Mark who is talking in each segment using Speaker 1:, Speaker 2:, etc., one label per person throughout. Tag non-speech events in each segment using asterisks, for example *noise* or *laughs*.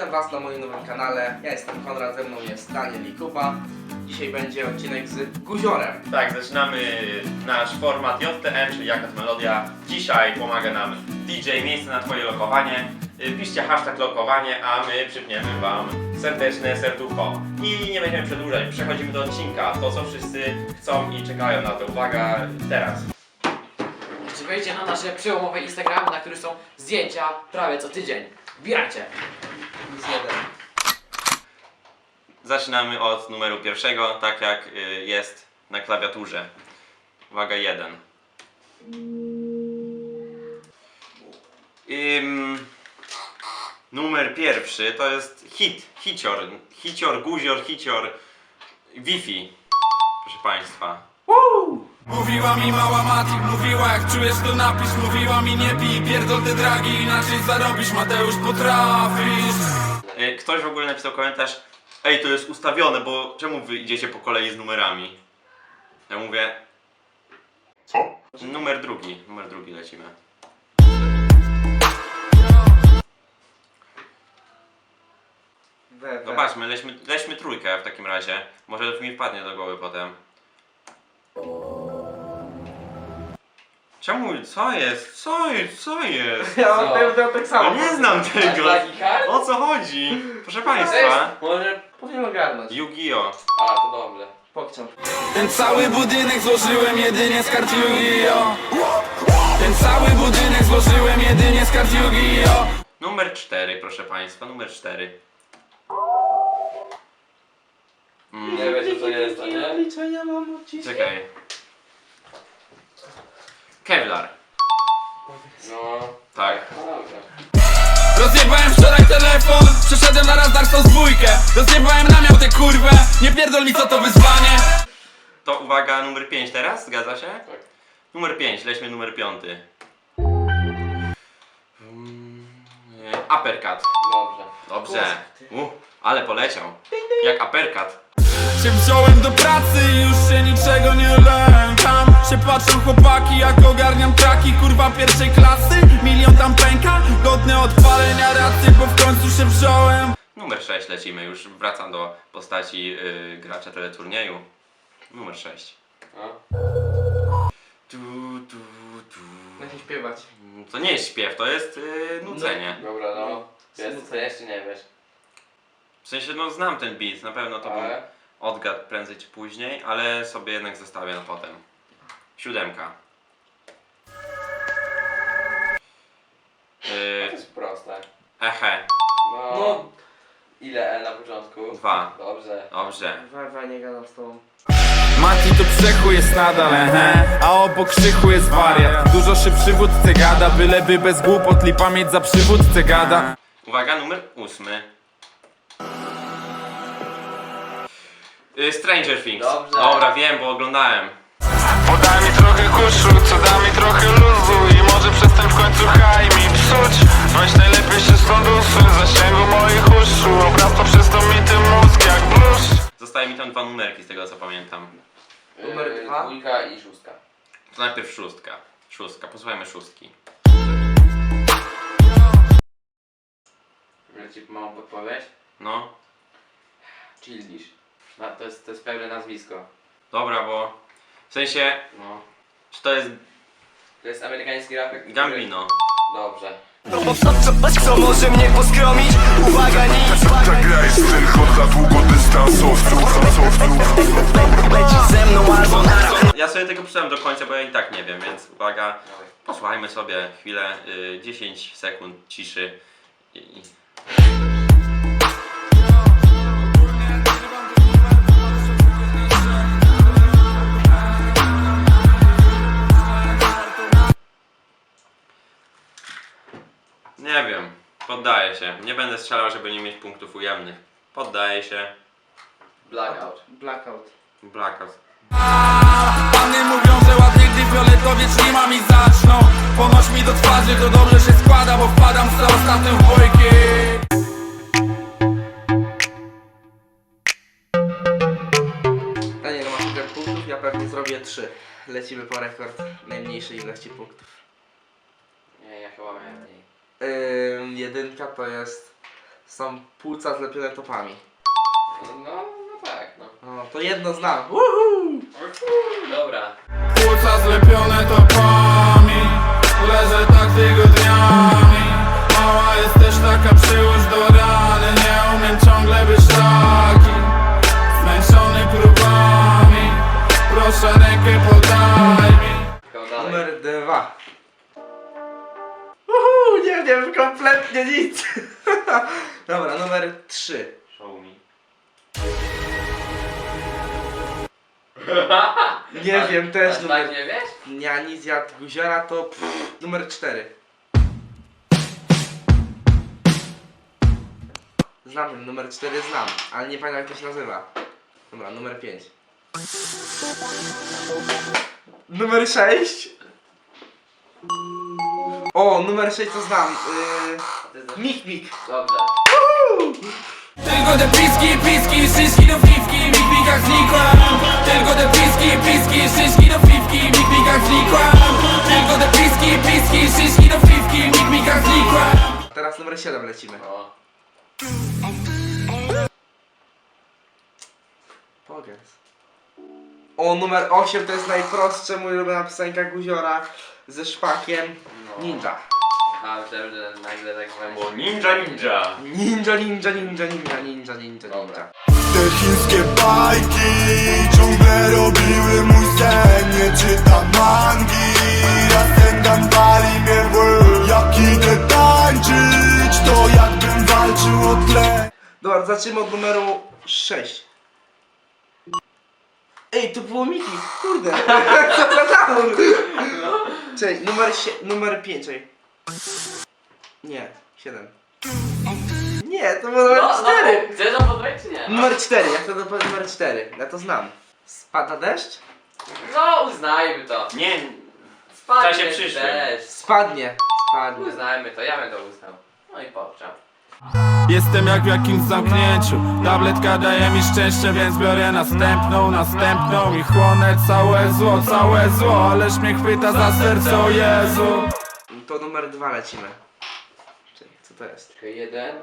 Speaker 1: Witam Was na moim nowym kanale. Ja jestem Konrad, ze mną jest Daniel i Kuba. Dzisiaj będzie odcinek z Guziorem.
Speaker 2: Tak, zaczynamy nasz format JTM, czyli Jakaś Melodia. Dzisiaj pomaga nam DJ, miejsce na Twoje lokowanie. Y, Piszcie hashtag lokowanie, a my przypniemy Wam serdeczne serducho. I nie będziemy przedłużać, przechodzimy do odcinka. To, co wszyscy chcą i czekają na to. Uwaga, teraz.
Speaker 3: Czy wejdzie na nasze przełomowe Instagramy, na których są zdjęcia prawie co tydzień. Wbijajcie!
Speaker 1: Plus jeden.
Speaker 2: Zaczynamy od numeru pierwszego, tak jak y, jest na klawiaturze. Uwaga, jeden. Ym, numer pierwszy to jest hit, hicior, hicior, guzior, hicior, Wi-Fi, proszę Państwa.
Speaker 4: Mówiła mi mała Mati, mówiła jak czujesz to napisz Mówiła mi nie pij, pierdol te dragi, inaczej zarobisz Mateusz potrafisz
Speaker 2: Y, Ktoś w ogóle napisał komentarz, ej to jest ustawione, bo czemu wy idziecie po kolei z numerami? Ja mówię... Co? Numer drugi, numer drugi lecimy.
Speaker 1: We, we.
Speaker 2: Zobaczmy, lećmy, lećmy trójkę w takim razie. Może to mi wpadnie do głowy potem. Czemu? Co jest? Co jest? Co jest?
Speaker 1: Ja mam
Speaker 3: Co?
Speaker 1: pewnie tak samo.
Speaker 2: Ja nie znam tego.
Speaker 3: Taki kart?
Speaker 2: O co chodzi? Proszę Państwa.
Speaker 1: Może powinien ogarnąć.
Speaker 2: Yu-Gi-Oh!
Speaker 3: A, to dobrze.
Speaker 1: Pokciąg.
Speaker 4: Ten cały budynek złożyłem jedynie z kart Yu-Gi-Oh! Ten cały budynek złożyłem jedynie z kart Yu-Gi-Oh!
Speaker 2: Numer 4, proszę Państwa, numer 4. Mm,
Speaker 3: Nie wiecie co jest, to nie?
Speaker 1: Liczenia mam odcisk.
Speaker 2: czekaj. Kevlar.
Speaker 3: No,
Speaker 2: Tak.
Speaker 3: no dobrze.
Speaker 4: Rozjebałem wczoraj telefon, przeszedłem na raz Dark Souls dwójkę Rozjebałem namiał tę kurwę, nie pierdol mi co to wyzwanie
Speaker 2: To uwaga, numer 5 teraz, zgadza się?
Speaker 3: Tak.
Speaker 2: Numer 5, lećmy numer 5. Mm, e, uppercut.
Speaker 3: Dobrze.
Speaker 2: Dobrze. Uh, ale poleciał. Jak uppercut.
Speaker 4: Się wziąłem do pracy i już się niczego nie lękam Się patrzą chłopaki jak ogarniam traki Kurwa pierwszej klasy, milion tam pęka Godne odpalenia rację, bo w końcu się wziąłem
Speaker 2: Numer 6 lecimy, już wracam do postaci yy, gracza teleturnieju. Numer 6.
Speaker 3: No.
Speaker 2: Tu, tu, tu.
Speaker 1: Da się śpiewać.
Speaker 2: To nie jest śpiew, to jest yy, nucenie.
Speaker 3: Dobra, no. Jest co jeszcze nie wiesz.
Speaker 2: W sensie, no znam ten beat, na pewno to bym
Speaker 3: Ale?
Speaker 2: odgadł prędzej czy później, ale sobie jednak zostawię na potem. Siódemka.
Speaker 3: To
Speaker 2: Yy,
Speaker 3: jest proste.
Speaker 2: ehe,
Speaker 3: No.
Speaker 1: No.
Speaker 3: Ile E na początku?
Speaker 2: Dwa.
Speaker 3: Dobrze.
Speaker 2: dobrze.
Speaker 1: We, we, nie gadam z tobą.
Speaker 4: Mati to przechu jest nadal, ehe, a obok krzychu jest wariat Dużo szybszy wódce gada, byleby bez głupot lipa mieć za przywódcę gada
Speaker 2: Uwaga, numer ósmy. Yy, Stranger Things.
Speaker 3: Dobrze.
Speaker 2: Dobra, wiem, bo oglądałem.
Speaker 4: Podaj mi trochę kuszu, co da mi trochę luzu I może przestań w końcu haj mi psuć Weź najlepiej się stąd usuń, zasięgu moich uszu Obrasta przez to mi ty mózg jak blusz
Speaker 2: Zostały mi tam dwa numerki z tego co pamiętam.
Speaker 1: Numer
Speaker 3: Yy,
Speaker 1: dwa?
Speaker 3: Dwójka i szóstka.
Speaker 2: To najpierw szóstka. Szóstka, posłuchajmy szóstki.
Speaker 3: Ci mam podpowiedź.
Speaker 2: No,
Speaker 3: Childish. No, to, jest, to jest pełne nazwisko.
Speaker 2: dobra, bo w sensie,
Speaker 3: No.
Speaker 2: czy to jest
Speaker 3: To jest amerykański raper. który-
Speaker 2: Gambino?
Speaker 3: Dobrze.
Speaker 5: Co może mnie poskromić? Uwaga, nic
Speaker 6: Ta gra jest tylko dla długodystansowców
Speaker 5: Lecisz ze mną albo na
Speaker 2: Ja sobie tego pisałem do końca, bo ja i tak nie wiem, więc uwaga, posłuchajmy sobie chwilę, y, 10 sekund ciszy. I, i... poddaję się. Nie będę strzelał, żeby nie mieć punktów ujemnych. Poddaję się.
Speaker 3: Blackout.
Speaker 1: Blackout.
Speaker 2: Blackout.
Speaker 4: Panny mówią, że ładnie gdy fioletowiec nimi zaczną Ponoć mi do twarzy, to dobrze się składa, bo wpadam za ostatnim w bojki
Speaker 1: Daniel ma 7 punktów, ja pewnie zrobię 3. Lecimy po rekord najmniejszej ilości punktów.
Speaker 3: Nie, ja chyba miałem mniej.
Speaker 1: Ym, jedynka to jest Są płuca zlepione topami.
Speaker 3: No, no tak, no.
Speaker 1: No, to jedno znam. Woohoo!
Speaker 3: Dobra.
Speaker 4: Płuca zlepione topami Leżę tak tygodniami Mała jesteś taka przyłóż do rany Nie umiem ciągle być taki Zmęczony próbami Proszę rękę podaj mi
Speaker 3: dalej.
Speaker 1: Numer dwa. Wiem kompletnie nic. *laughs* Dobra, numer trzy.
Speaker 2: Show me. *laughs*
Speaker 1: Nie wiem też
Speaker 3: Aż
Speaker 1: numer...
Speaker 3: tak nie wiesz?
Speaker 1: Ja nic zjadł guziora to pff, numer cztery. Znam ten numer 4 znam, ale nie pamiętam jak to się nazywa. Dobra, numer 5. Numer 6. O, numer 6 to znam. Yy, mik Mik.
Speaker 3: Dobrze.
Speaker 4: Tylko te piski, piski, szyszki do fifki Mik mikach znikłem Tylko te piski, piski, szyszki do fifki Mik mikach Tylko te piski, piski, szyszki do fifki Mik mikach
Speaker 1: Teraz numer 7 lecimy.
Speaker 3: O.
Speaker 1: Powiedz. O, numer 8 to jest najprostsze, mój ulubiona piosenka Guziora ze szpakiem. Ninja.
Speaker 3: Że nagle tak
Speaker 2: Bo
Speaker 3: właśnie.
Speaker 2: ninja ninja.
Speaker 1: Ninja, ninja, ninja, ninja, ninja, ninja,
Speaker 3: Dobra.
Speaker 1: ninja.
Speaker 6: Te chińskie bajki ciągle robiły mój sen Nie czytam mangi, Rasengan wali mnie w łeb Jak idę tańczyć, to jakbym walczył o tle
Speaker 1: Dobra, zacznijmy od numeru 6. Ej, to było Miki, kurde. *laughs* Co? Czekaj, numer, sie- numer 5, czekaj. Nie, 7. Nie, to było numer
Speaker 3: No,
Speaker 1: 4.
Speaker 3: no, chcesz to podać czy nie?
Speaker 1: Numer 4, ja chcę do numer 4, ja to znam. Spada deszcz?
Speaker 3: No, uznajmy to.
Speaker 2: Nie,
Speaker 3: Spadnie
Speaker 2: W czasie przyszłym.
Speaker 3: też.
Speaker 1: Spadnie. Spadnie.
Speaker 3: Uznajmy to, ja bym to uznał. No i pokczam.
Speaker 4: Jestem jak w jakimś zamknięciu Tabletka daje mi szczęście, więc biorę następną, następną I chłonę całe zło, całe zło Ależ mnie chwyta za serce, o Jezu
Speaker 1: To numer 2 lecimy. Czekaj, co to jest?
Speaker 3: Tylko jeden.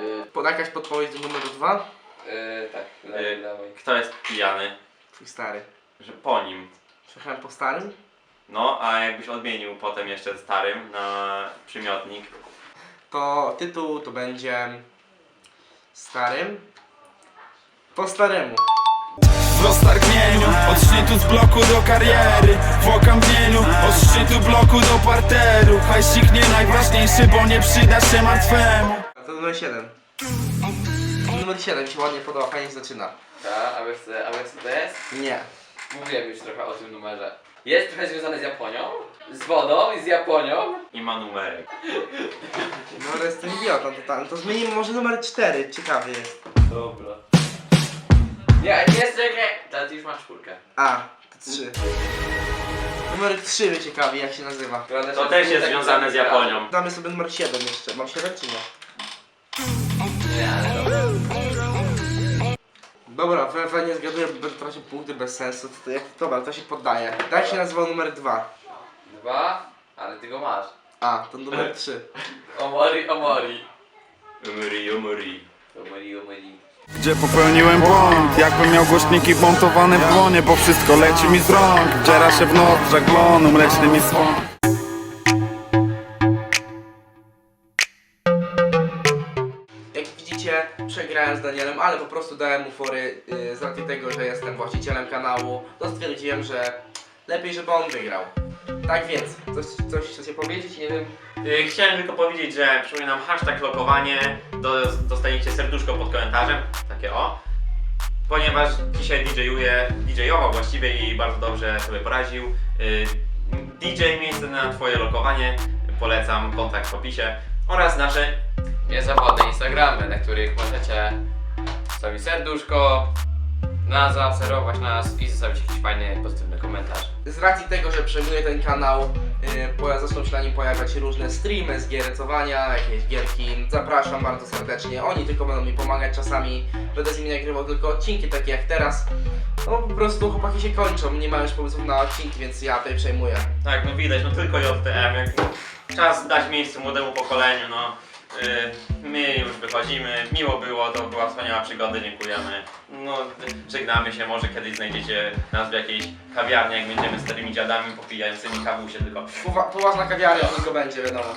Speaker 3: Yy,
Speaker 1: Pod jakaś podpowiedź do numeru 2?
Speaker 3: yy, tak,
Speaker 2: y,
Speaker 3: dawaj, dawaj.
Speaker 2: kto jest pijany?
Speaker 1: Twój stary.
Speaker 2: Że po nim.
Speaker 1: Słuchałem po starym?
Speaker 2: No, a jakbyś odmienił potem jeszcze starym na przymiotnik.
Speaker 1: To tytuł to będzie starym po staremu.
Speaker 4: W roztargnieniu, od szczytu z bloku do kariery W okamgnieniu, od szczytu bloku do parteru Hajsik nie najważniejszy, bo nie przyda się martwemu
Speaker 1: A to numer 7. Numer 7 mi się ładnie podoba, fajnie się zaczyna.
Speaker 3: Ta, a wiesz, co- a wiesz co to jest?
Speaker 1: Nie.
Speaker 3: Mówiłem już trochę o tym numerze. Jest trochę związany z Japonią, z wodą i z Japonią.
Speaker 2: I ma numerek.
Speaker 1: No ale jestem idiotą totalny. To zmienimy może numer 4, ciekawy jest.
Speaker 3: Dobra. Nie, nie jest czekaj. Teraz już masz czwórkę.
Speaker 1: A, to 3. Numer 3 mnie ciekawi jak się nazywa.
Speaker 2: To też jest związane z Japonią.
Speaker 1: Damy sobie numer 7 jeszcze. Mam 7 czy nie?
Speaker 3: Nie, ale dobra.
Speaker 1: Dobra, we, nie zgaduję, bo będę tracił punkty bez sensu. To, to, jak, dobra, to się poddaje. Jak się nazywał numer 2?
Speaker 3: Dwa, ale ty go masz.
Speaker 1: A, to numer 3. *laughs*
Speaker 3: Omori, omori.
Speaker 2: Umri, umri.
Speaker 3: Omori, omori.
Speaker 4: Gdzie popełniłem błąd, jakbym miał głośniki montowane w dłonie Bo wszystko leci mi z rąk, wdziera się w noc, żaglonu, mleczny mi słon
Speaker 1: Danielem, ale po prostu dałem mu fory yy, z racji tego, że jestem właścicielem kanału. To stwierdziłem, że lepiej, żeby on wygrał. Tak więc, coś, coś chcecie powiedzieć? Nie wiem.
Speaker 2: Y, Chciałem tylko powiedzieć, że przypominam hashtag lokowanie, do, dostaniecie serduszko pod komentarzem, takie o. Ponieważ dzisiaj DJ-uję, DJ-ował właściwie i bardzo dobrze sobie poraził. Y, DJ miejsce na twoje lokowanie, polecam kontakt w opisie oraz nasze
Speaker 3: Niezawodne Instagramy, na których możecie zostawić serduszko, na zaobserwować nas i zostawić jakiś fajny, pozytywny komentarz.
Speaker 1: Z racji tego, że przejmuję ten kanał, yy, poja- zaczną się na nim pojawiać różne streamy z gierycowania, jakieś gierki. Zapraszam bardzo serdecznie. Oni tylko będą mi pomagać czasami. Będę z nimi nagrywał tylko odcinki takie jak teraz. No po prostu chłopaki się kończą, nie mają już pomysłów na odcinki, więc ja tutaj przejmuję.
Speaker 2: Tak, no widać, no tylko JTM, jak czas dać miejsce młodemu pokoleniu, no. Y, My już wychodzimy. Miło było, to była wspaniała przygoda, dziękujemy. No, żegnamy się, może kiedyś znajdziecie nas w jakiejś kawiarni, jak będziemy starymi dziadami popijającymi kawusie tylko.
Speaker 1: Powa- poważna kawiarnia tylko będzie, wiadomo.